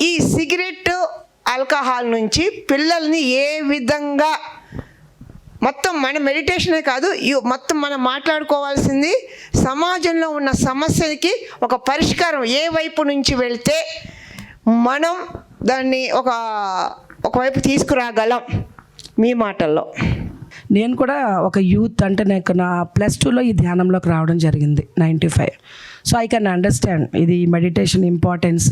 ఈ cigarette alcohol నుంచి పిల్లల్ని ఏ విధంగా మొత్తం మన మెడిటేషనే కాదు ఈ- మొత్తం మనం మాట్లాడుకోవాల్సింది సమాజంలో ఉన్న సమస్యకి ఒక పరిష్కారం ఏ వైపు నుంచి వెళ్తే మనం దాన్ని ఒక ఒకవైపు తీసుకురాగలం. మీ మాటల్లో. నేను కూడా ఒక యూత్ అంటే నాకు నా ప్లస్ టూలో ఈ ధ్యానంలోకి రావడం జరిగింది ninety five. So I can understand ఇది మెడిటేషన్ ఇంపార్టెన్స్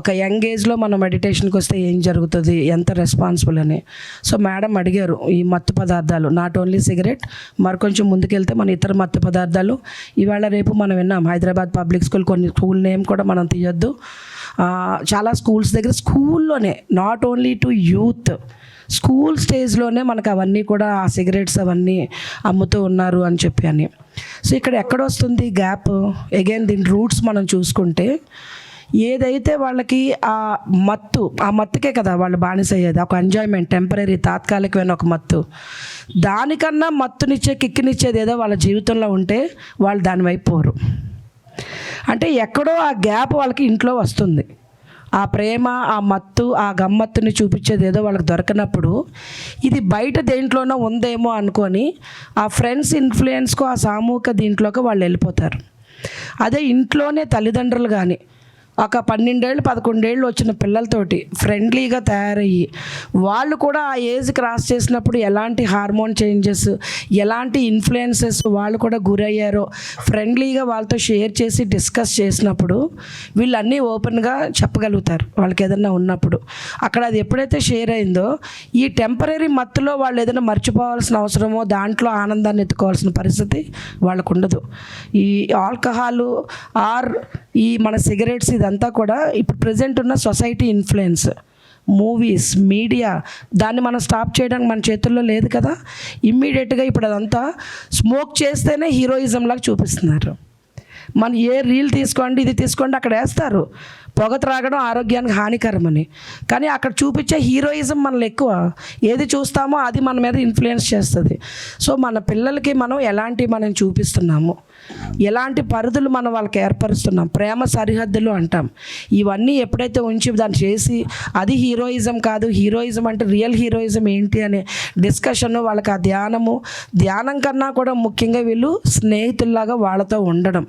ఒక యంగ్ ఏజ్లో మనం మెడిటేషన్కి వస్తే ఏం జరుగుతుంది? ఎంత రెస్పాన్సిబుల్ అని. సో మేడం అడిగారు ఈ మత్తు పదార్థాలు. నాట్ ఓన్లీ సిగరెట్ మరి కొంచెం ముందుకెళ్తే మన ఇతర మత్తు పదార్థాలు. ఇవాళ రేపు మనం విన్నాం హైదరాబాద్ పబ్లిక్ స్కూల్ కొన్ని స్కూల్ నేమ్ కూడా మనం తీయొద్దు. చాలా స్కూల్స్ దగ్గర స్కూల్లోనే not only to youth school స్టేజ్లోనే మనకు అవన్నీ కూడా ఆ సిగరెట్స్ అవన్నీ అమ్ముతూ ఉన్నారు అని చెప్పి అని. సో ఇక్కడ ఎక్కడ వస్తుంది గ్యాప్ అగైన్ దీని రూట్స్ మనం చూసుకుంటే ఏదైతే వాళ్ళకి ఆ మత్తు ఆ మత్తుకే కదా వాళ్ళు బానిస అయ్యేది ఒక ఎంజాయ్మెంట్ టెంపరీ తాత్కాలికమైన ఒక మత్తు. దానికన్నా మత్తునిచ్చే కిక్కినిచ్చేది ఏదో వాళ్ళ జీవితంలో ఉంటే వాళ్ళు దాని వైపు పోరు. అంటే ఎక్కడో ఆ గ్యాప్ వాళ్ళకి ఇంట్లో వస్తుంది. ఆ ప్రేమ ఆ మత్తు ఆ గమ్మత్తుని చూపించేది ఏదో వాళ్ళకి దొరకనప్పుడు ఇది బయట దేంట్లోనో ఉందేమో అనుకొని ఆ ఫ్రెండ్స్ ఇన్ఫ్లుయెన్స్కు ఆ సామూహిక దీంట్లోకి వాళ్ళు వెళ్ళిపోతారు. అదే ఇంట్లోనే తల్లిదండ్రులు కానీ ఒక పన్నెండేళ్ళు పదకొండేళ్ళు వచ్చిన పిల్లలతోటి ఫ్రెండ్లీగా తయారయ్యి వాళ్ళు కూడా ఆ ఏజ్ క్రాస్ చేసినప్పుడు ఎలాంటి హార్మోన్ చేంజెస్ ఎలాంటి ఇన్ఫ్లుయెన్సెస్ వాళ్ళు కూడా గురయ్యారో ఫ్రెండ్లీగా వాళ్ళతో షేర్ చేసి డిస్కస్ చేసినప్పుడు వీళ్ళన్నీ ఓపెన్గా చెప్పగలుగుతారు వాళ్ళకి ఏదైనా ఉన్నప్పుడు. అక్కడ అది ఎప్పుడైతే షేర్ అయిందో ఈ టెంపరీ మత్తులో వాళ్ళు ఏదైనా మర్చిపోవాల్సిన అవసరమో దాంట్లో ఆనందాన్ని ఎత్తుకోవాల్సిన పరిస్థితి వాళ్ళకు ఉండదు. ఈ ఆల్కహాల్ ఆర్ ఈ మన సిగరెట్స్ ఇది ఇదంతా కూడా ఇప్పుడు ప్రజెంట్ ఉన్న సొసైటీ ఇన్ఫ్లుయెన్స్ మూవీస్ మీడియా దాన్ని మనం స్టాప్ చేయడానికి మన చేతుల్లో లేదు కదా? ఇమ్మీడియట్గా ఇప్పుడు అదంతా స్మోక్ చేస్తేనే హీరోయిజం లాగా చూపిస్తున్నారు. మనం ఏ రీల్ తీసుకోండి ఇది తీసుకోండి అక్కడ వేస్తారు. పొగ త్రాగడం ఆరోగ్యానికి హానికరమని. కానీ అక్కడ చూపించే హీరోయిజం మనల్ని ఎక్కువ. ఏది చూస్తామో అది మన మీద ఇన్ఫ్లుయెన్స్ చేస్తుంది. సో మన పిల్లలకి మనం ఎలాంటి మనం చూపిస్తున్నాము? ఎలాంటి పరిధులు మనం వాళ్ళకి ఏర్పరుస్తున్నాం? ప్రేమ సరిహద్దులు అంటాం. ఇవన్నీ ఎప్పుడైతే ఉంచి దాన్ని చేసి అది హీరోయిజం కాదు హీరోయిజం అంటే రియల్ హీరోయిజం ఏంటి అనే డిస్కషన్ వాళ్ళకి ఆ ధ్యానము ధ్యానం కన్నా కూడా ముఖ్యంగా వీళ్ళు స్నేహితుల్లాగా వాళ్ళతో ఉండడం.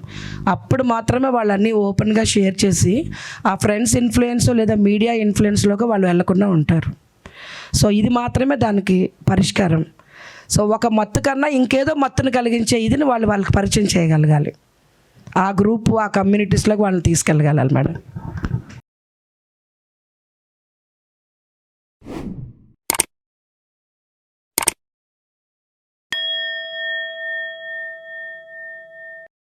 అప్పుడు మాత్రమే వాళ్ళన్నీ ఓపెన్గా షేర్ చేసి ఆ ఫ్రెండ్స్ ఇన్ఫ్లుయెన్స్ లేదా మీడియా ఇన్ఫ్లుయెన్స్లోకి వాళ్ళు వెళ్ళకుండా ఉంటారు. సో ఇది మాత్రమే దానికి పరిష్కారం. సో ఒక మత్తు కన్నా ఇంకేదో మత్తును కలిగించే ఇదిని వాళ్ళు వాళ్ళకి పరిచయం చేయగలగాలి. ఆ గ్రూప్ ఆ కమ్యూనిటీస్లోకి వాళ్ళని తీసుకెళ్ళగలాలి మేడం.